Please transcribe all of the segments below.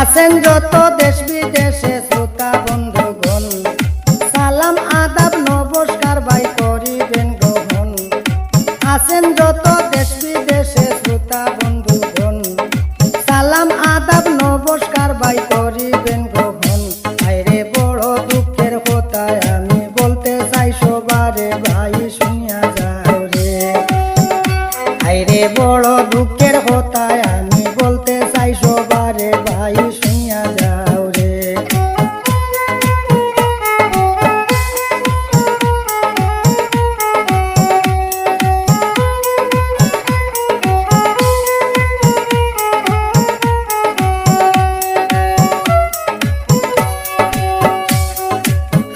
আছেন যত দেশ বিদেশে শ্রোতা বন্ধুগণ। সালাম, আদাব, নমস্কার ভাই করিবেন গ্রহণ। আছেন যত দেশ বিদেশে শ্রোতা বন্ধুগণ। সালাম, আদাব, নমস্কার ভাই করিবেন গ্রহণ। আইরে বড় দুঃখের কথায় আমি বলতে চাই সবারে, ভাই শুনিয়া যাও রে। আইরে বড় দুঃখের কথায় আমি বলতে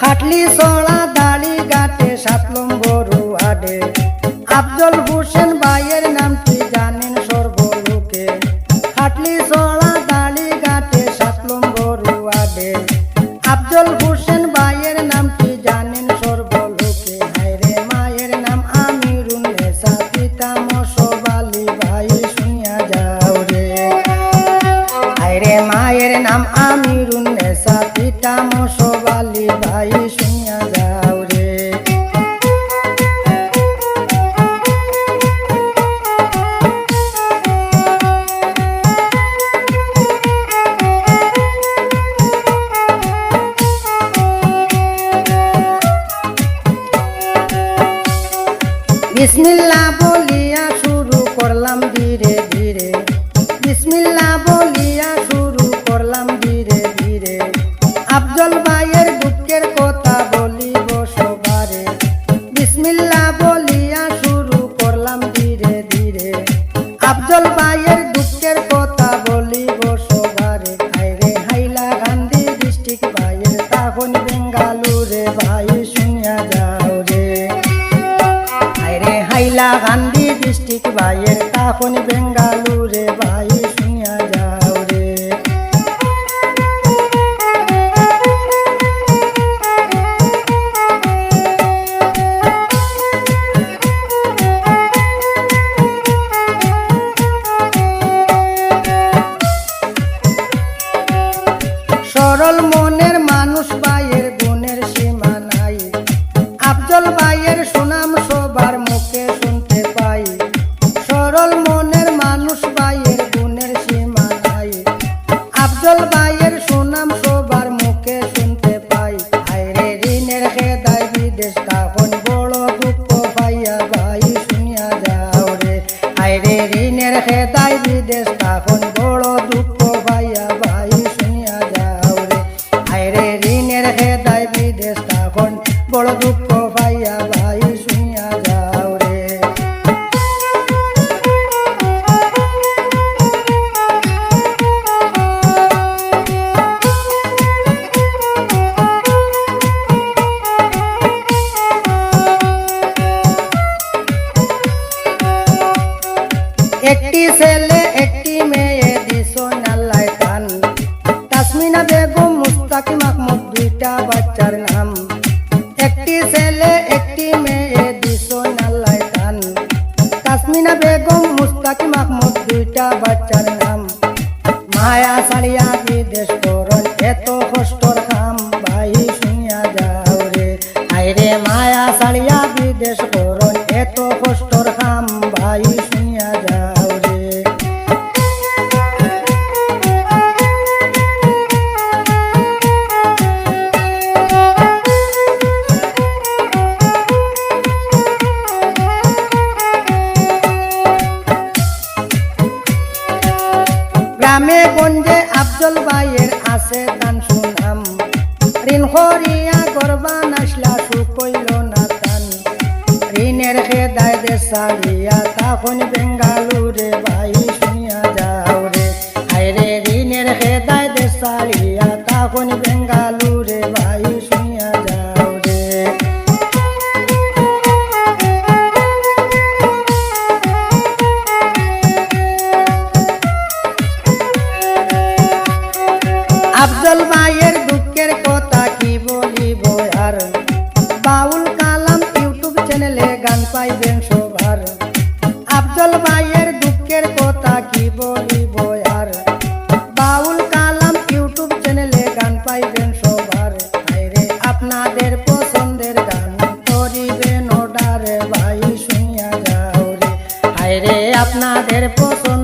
খাটলি সড়া দাড়ি গাটে সাত নম্বরু আডে আফজল হোসেন ভাইয়ের নামটি জানেন সর্বলোকে? খাটলি সড়া দাড়ি গাটে সাত নম্বরু আডে আফজল হোসেন ভাইয়ের নামটি জানেন সর্বলোকে? হায়রে মায়ের নাম আমিরুন নেশা পিতা মশবালি তখন বেঙ্গালুরে ভাই শুনিয়া যাও রে। আইরে হাইলা গান্ধী ডিস্ট্রিক্ট ভাইয়ের তখন বেঙ্গালুরে ভাইয়ের সুনাম সবার তাসমিনা বেগম, মুস্তাকি মাহমুদ দুইটা বাচ্চার নাম। একটি ছেলে, একটি মেয়ে দিশো নাল্লাই কান তাসমিনা বেগম, মুস্তাকি মাহমুদ দুইটা বাচ্চার নাম। মায়া সারিয়া বিদেশ করন এত কষ্টর কাম। ভাই শুনিয়া যাও রে। আইরে মায়া সারিয়া বিদেশ করন এত কষ্টর গঞ্জে আফজল ভাইয়ের আছে তান শুনাম ঋণ হরিয়া করবা নাসলা সুকইল না তান। ঋণের খেদায় দে সারিয়া তখন বেঙ্গালুরে মায়ের দুঃখের কথা কি বলিব আর? বাউল কালাম ইউটিউব চ্যানেলে গান পাইবেন সবার। আফজল মায়ের দুঃখের কথা কি বলিব আর? বাউল কালাম ইউটিউব চ্যানেলে গান পাইবেন সবার। রে আপনাদের পছন্দের গান করিবেন অর্ডার ভাই, শুনিয়া যাও রে। রে আপনাদের পছন্দ